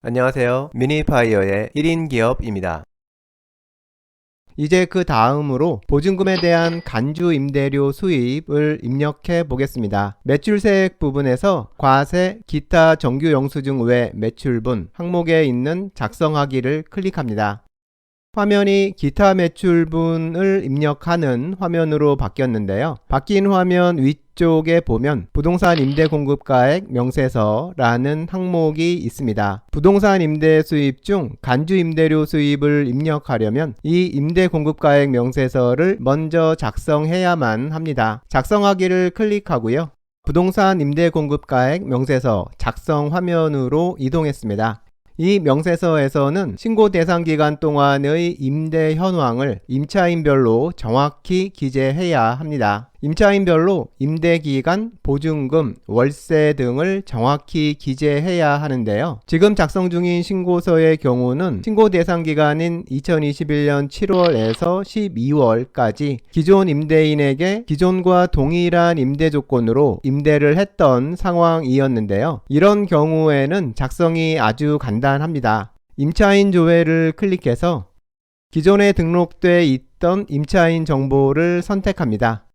안녕하세요. 미니파이어의 1인 기업입니다. 이제 그 다음으로 보증금에 대한 간주 임대료 수입을 입력해 보겠습니다. 매출세액 부분에서 과세, 기타 정규 영수증 외 매출분 항목에 있는 작성하기를 클릭합니다. 화면이 기타 매출분을 입력하는 화면으로 바뀌었는데요. 바뀐 화면 위 쪽에 보면 부동산 임대 공급가액 명세서라는 항목이 있습니다. 부동산 임대 수입 중 간주 임대료 수입을 입력하려면 이 임대 공급가액 명세서를 먼저 작성해야만 합니다. 작성하기를 클릭하고요. 부동산 임대 공급가액 명세서 작성 화면으로 이동했습니다. 이 명세서에서는 신고 대상 기간 동안의 임대 현황을 임차인별로 정확히 기재해야 합니다. 임차인별로 임대 기간, 보증금, 월세 등을 정확히 기재해야 하는데요. 지금 작성 중인 신고서의 경우는 신고 대상 기간인 2021년 7월에서 12월까지 기존 임대인에게 기존과 동일한 임대 조건으로 임대를 했던 상황이었는데요. 이런 경우에는 작성이 아주 간단합니다. 임차인 조회를 클릭해서 기존에 등록돼 있던 임차인 정보를 선택합니다.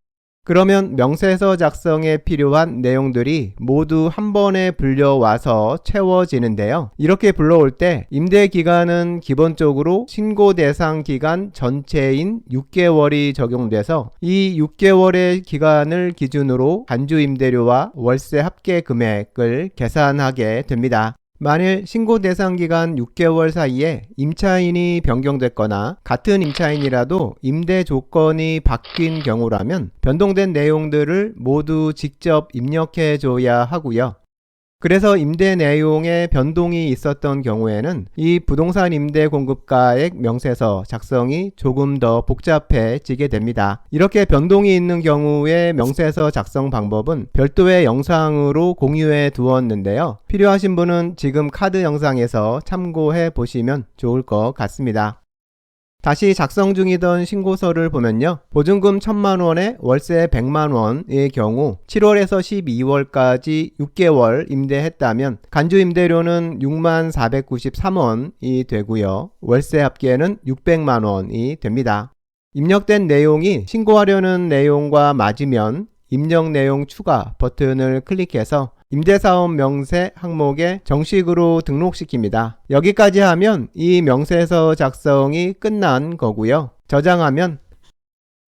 그러면 명세서 작성에 필요한 내용들이 모두 한 번에 불려와서 채워지는데요. 이렇게 불러올 때 임대 기간은 기본적으로 신고 대상 기간 전체인 6개월이 적용돼서 이 6개월의 기간을 기준으로 간주 임대료와 월세 합계 금액을 계산하게 됩니다. 만일 신고 대상 기간 6개월 사이에 임차인이 변경됐거나 같은 임차인이라도 임대 조건이 바뀐 경우라면 변동된 내용들을 모두 직접 입력해 줘야 하고요. 그래서 임대 내용에 변동이 있었던 경우에는 이 부동산 임대 공급가액 명세서 작성이 조금 더 복잡해지게 됩니다. 이렇게 변동이 있는 경우에 명세서 작성 방법은 별도의 영상으로 공유해 두었는데요. 필요하신 분은 지금 카드 영상에서 참고해 보시면 좋을 것 같습니다. 다시 작성 중이던 신고서를 보면요. 보증금 1000만 원에 월세 100만 원의 경우 7월에서 12월까지 6개월 임대했다면 간주 임대료는 6만 493원이 되고요. 월세 합계는 600만 원이 됩니다. 입력된 내용이 신고하려는 내용과 맞으면 입력 내용 추가 버튼을 클릭해서 임대사업 명세 항목에 정식으로 등록시킵니다. 여기까지 하면 이 명세서 작성이 끝난 거고요. 저장하면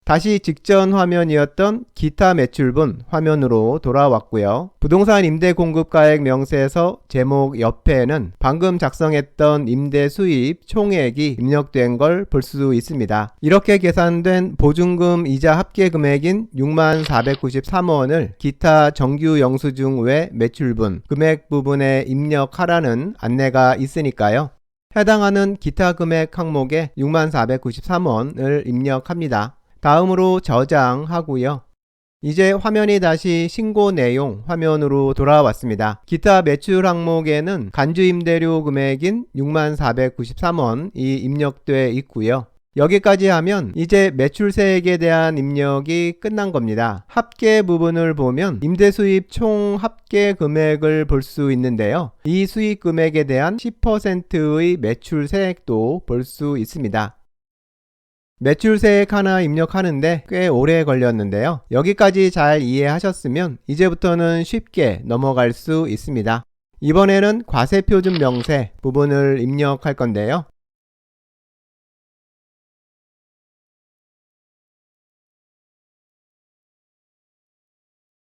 다시 직전 화면이었던 기타 매출분 화면으로 돌아왔고요. 부동산 임대 공급가액 명세서 제목 옆에는 방금 작성했던 임대 수입 총액이 입력된 걸 볼 수 있습니다. 이렇게 계산된 보증금 이자 합계 금액인 6493원을 기타 정규 영수증 외 매출분 금액 부분에 입력하라는 안내가 있으니까요. 해당하는 기타 금액 항목에 6493원을 입력합니다. 다음으로 저장하고요. 이제 화면이 다시 신고 내용 화면으로 돌아왔습니다. 기타 매출 항목에는 간주 임대료 금액인 6493원이 입력돼 있고요. 여기까지 하면 이제 매출세액에 대한 입력이 끝난 겁니다. 합계 부분을 보면 임대 수입 총 합계 금액을 볼 수 있는데요. 이 수입 금액에 대한 10%의 매출세액도 볼 수 있습니다. 매출세액 하나 입력하는데 꽤 오래 걸렸는데요. 여기까지 잘 이해하셨으면 이제부터는 쉽게 넘어갈 수 있습니다. 이번에는 과세표준 명세 부분을 입력할 건데요.